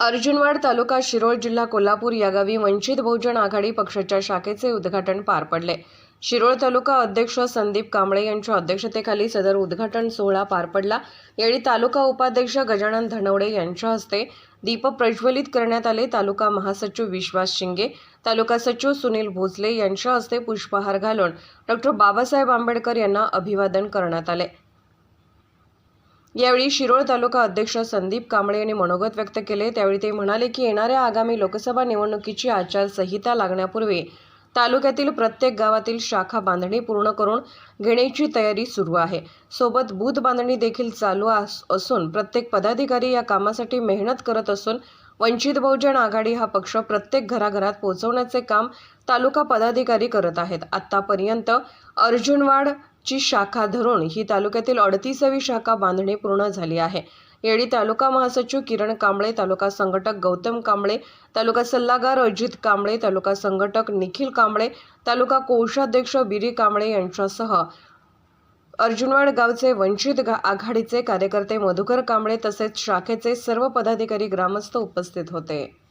अर्जुनवाड तालुका शिरोळ जिल्हा कोल्हापूर या गावी वंचित बहुजन आघाडी पक्षाच्या शाखेचे उद्घाटन पार पडले. शिरोळ तालुका अध्यक्ष संदीप कांबळे यांच्या अध्यक्षतेखाली सदर उद्घाटन सोहळा पार पडला. यावेळी तालुका उपाध्यक्ष गजानन धनवडे यांच्या हस्ते दीप प्रज्वलित करण्यात आले. तालुका महासचिव विश्वास शिंगे तालुका सचिव सुनील भोसले यांच्या हस्ते पुष्पहार घालून डॉक्टर बाबासाहेब आंबेडकर यांना अभिवादन करण्यात आले. यावेळी शिरोळ तालुका अध्यक्ष संदीप कांबळे यांनी मनोगत व्यक्त केले. त्यावेळी ते म्हणाले की येणाऱ्या आगामी लोकसभा निवडणुकीची आचारसंहिता लागण्यापूर्वी तालुक्यातील प्रत्येक गावातील शाखा बांधणी पूर्ण करून घेण्याची तयारी सुरू आहे. सोबत बूथ बांधणी देखील चालू अस- असून प्रत्येक पदाधिकारी या कामासाठी मेहनत करत असून वंचित बहुजन आघाडी हा पक्ष प्रत्येक घराघरात पोहोचवण्याचे काम तालुका पदाधिकारी करत आहेत. आतापर्यंत ची शाखा धरून ही तालुक्यातील अडतीसावी शाखा बांधणी पूर्ण झाली आहे. येळी तालुका महासचिव किरण कांबळे तालुका संघटक गौतम कांबळे तालुका सल्लागार अजित कांबळे तालुका संघटक निखिल कांबळे तालुका कोषाध्यक्ष बिरी कांबळे यांच्यासह अर्जुनवाड गावचे वंचित गा- आघाडीचे कार्यकर्ते मधुकर कांबळे तसेच शाखेचे सर्व पदाधिकारी ग्रामस्थ उपस्थित होते.